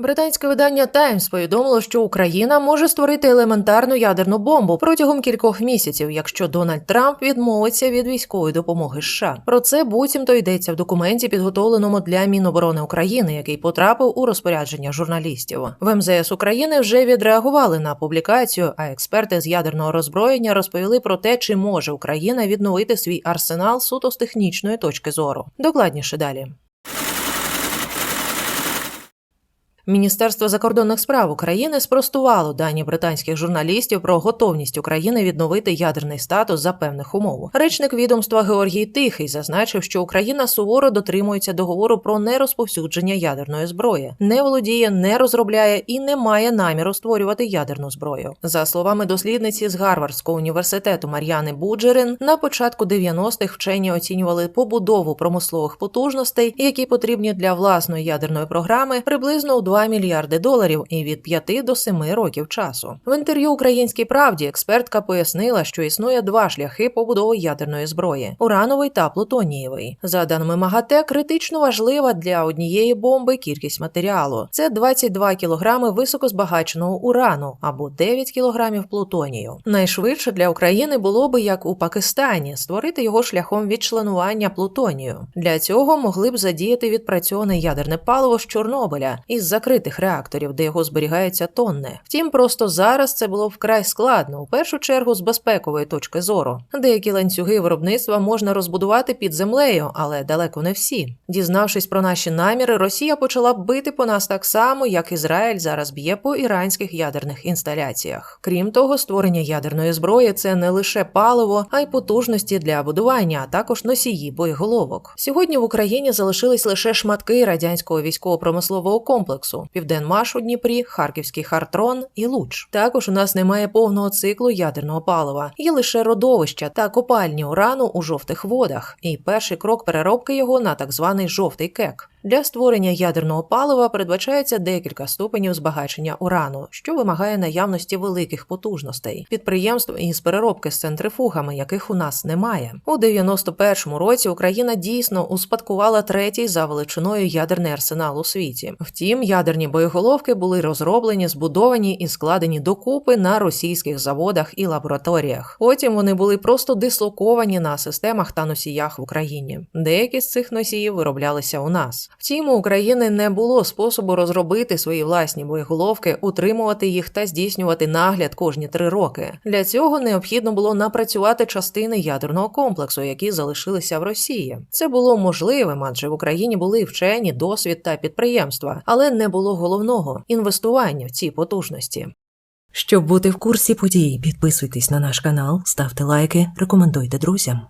Британське видання Таймс повідомило, що Україна може створити елементарну ядерну бомбу протягом кількох місяців, якщо Дональд Трамп відмовиться від військової допомоги США. Про це буцімто йдеться в документі, підготовленому для Міноборони України, який потрапив у розпорядження журналістів. В МЗС України вже відреагували на публікацію. А експерти з ядерного роззброєння розповіли про те, чи може Україна відновити свій арсенал суто з технічної точки зору. Докладніше далі. Міністерство закордонних справ України спростувало дані британських журналістів про готовність України відновити ядерний статус за певних умов. Речник відомства Георгій Тихий зазначив, що Україна суворо дотримується договору про нерозповсюдження ядерної зброї, не володіє, не розробляє і не має наміру створювати ядерну зброю. За словами дослідниці з Гарвардського університету Мар'яни Буджерин, на початку 90-х вчені оцінювали побудову промислових потужностей, які потрібні для власної ядерної програми, приблизно у 2 мільярди доларів і від 5 до 7 років часу. В інтерв'ю Українській правді експертка пояснила, що існує два шляхи побудови ядерної зброї: урановий та плутонієвий. За даними МАГАТЕ, критично важлива для однієї бомби кількість матеріалу. Це 22 кілограми високозбагаченого урану або 9 кілограмів плутонію. Найшвидше для України було би як у Пакистані створити його шляхом відчленування плутонію. Для цього могли б задіяти відпрацьоване ядерне паливо з Чорнобиля із закритих реакторів, де його зберігаються тонни. Втім, просто зараз це було вкрай складно, у першу чергу з безпекової точки зору. Деякі ланцюги виробництва можна розбудувати під землею, але далеко не всі. Дізнавшись про наші наміри, Росія почала бити по нас так само, як Ізраїль зараз б'є по іранських ядерних інсталяціях. Крім того, створення ядерної зброї це не лише паливо, а й потужності для будування, а також носії боєголовок. Сьогодні в Україні залишились лише шматки радянського військово-промислового комплексу: Південмаш у Дніпрі, Харківський Хартрон і Луч. Також у нас немає повного циклу ядерного палива, є лише родовища та копальні урану у жовтих водах. І перший крок переробки його на так званий жовтий кек. Для створення ядерного палива передбачається декілька ступенів збагачення урану, що вимагає наявності великих потужностей, підприємств із переробки з центрифугами, яких у нас немає. У 91-му році Україна дійсно успадкувала третій за величиною ядерний арсенал у світі. Втім, ядерні боєголовки були розроблені, збудовані і складені докупи на російських заводах і лабораторіях. Потім вони були просто дислоковані на системах та носіях в Україні. Деякі з цих носіїв вироблялися у нас. Втім, у України не було способу розробити свої власні боєголовки, утримувати їх та здійснювати нагляд кожні три роки. Для цього необхідно було напрацювати частини ядерного комплексу, які залишилися в Росії. Це було можливим, адже в Україні були вчені, досвід та підприємства, але не було головного інвестування в ці потужності. Щоб бути в курсі подій, підписуйтесь на наш канал, ставте лайки, рекомендуйте друзям.